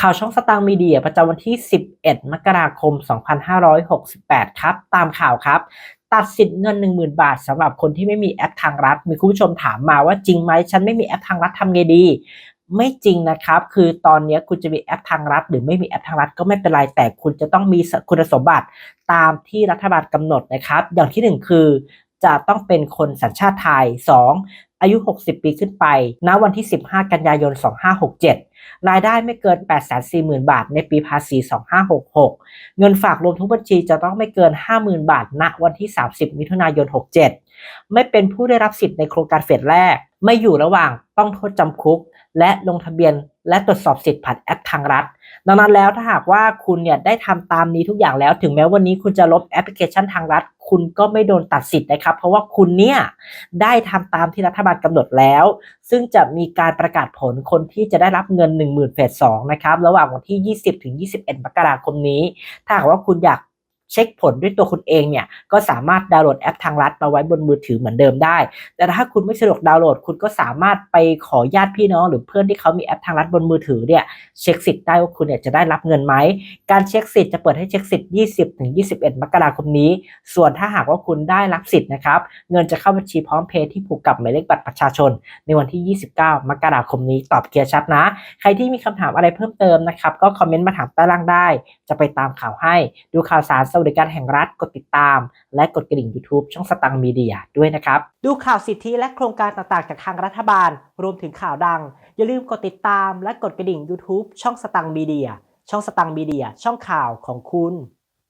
ข่าวช่องสตางค์มีเดียประจำวันที่ 11 มกราคม 2568 ครับ ตามข่าวครับ ตัดสิทธิ์เงิน 10,000 บาทสำหรับคนที่ไม่มีแอปทางรัฐ มีคุณผู้ชมถามมาว่าจริงไหมฉันไม่มีแอปทางรัฐทำไงดี ไม่จริงนะครับ คือตอนนี้คุณจะมีแอปทางรัฐ หรือไม่มีแอปทางรัฐก็ไม่เป็นไรแต่คุณจะต้องมีคุณสมบัติตามที่รัฐบาลกำหนดนะครับ อย่างที่หนึ่งคือจะต้องเป็นคนสัญชาติไทย 2. อายุ 60 ปีขึ้นไป ณ วันที่ 15 กันยายน 2567 รายได้ไม่เกิน 840,000 บาท ในปีภาษี 2566 เงินฝากรวมทุกบัญชีจะต้องไม่เกิน 50,000 บาท ณ วันที่ 30 มิถุนายน 67 ไม่เป็นผู้ได้รับสิทธิ์ในโครงการเฟสแรก ไม่อยู่ระหว่างต้องโทษจำคุก และลงทะเบียน และตรวจสอบสิทธิ์ผ่านแอปทางรัฐ ดังนั้นแล้วถ้าหากว่าคุณเนี่ยได้ทำตามนี้ทุกอย่างแล้ว ถึงแม้วันนี้คุณจะลบแอปพลิเคชันทางรัฐ คุณก็ไม่โดนตัดสิทธิ์นะครับ เพราะว่าคุณเนี่ยได้ทำตามที่รัฐบาลกำหนดแล้ว ซึ่งจะมีการประกาศผลคนที่จะได้รับเงิน 1 0,000เฟส2นะครับ ระหว่างวันที่ 20ถึง21 มกราคมนี้ ถ้าหากว่าคุณอยาก เช็คผลด้วยตัวคุณเองเนี่ยก็สามารถดาวน์โหลดแอปทางรัฐมาไว้บนมือถือเหมือนเดิมได้ แต่ถ้าคุณไม่สะดวกดาวน์โหลด คุณก็สามารถไปขอญาติพี่น้อง หรือเพื่อนที่เขามีแอปทางรัฐบนมือถือเนี่ยเช็คสิทธิ์ได้ว่าคุณเนี่ยจะได้รับเงินไหม การเช็คสิทธิ์จะเปิดให้เช็คสิทธิ์ 20ถึง21 มกราคมนี้ ส่วนถ้าหากว่าคุณได้รับสิทธิ์นะครับเงินจะเข้าบัญชีพร้อมเพย์ที่ผูกกับหมายเลขบัตรประชาชน ในวันที่ 29 มกราคมนี้ตอบเคลียร์ชัดนะ ใครที่มีคำถามอะไรเพิ่มเติมนะครับก็คอมเมนต์มาถามใต้ล่างได้ จะไปตามข่าวให้ดูข่าวสารสวัสดิการแห่งรัฐกดติดตาม และกดกระดิ่ง YouTube ช่องสตังมีเดียด้วยนะครับ ดูข่าวสิทธิและโครงการต่างๆ จากทางรัฐบาล รวมถึงข่าวดัง อย่าลืมกดติดตามและกดกระดิ่ง YouTube ช่องสตังมีเดียช่องสตังมีเดียช่องข่าวของคุณ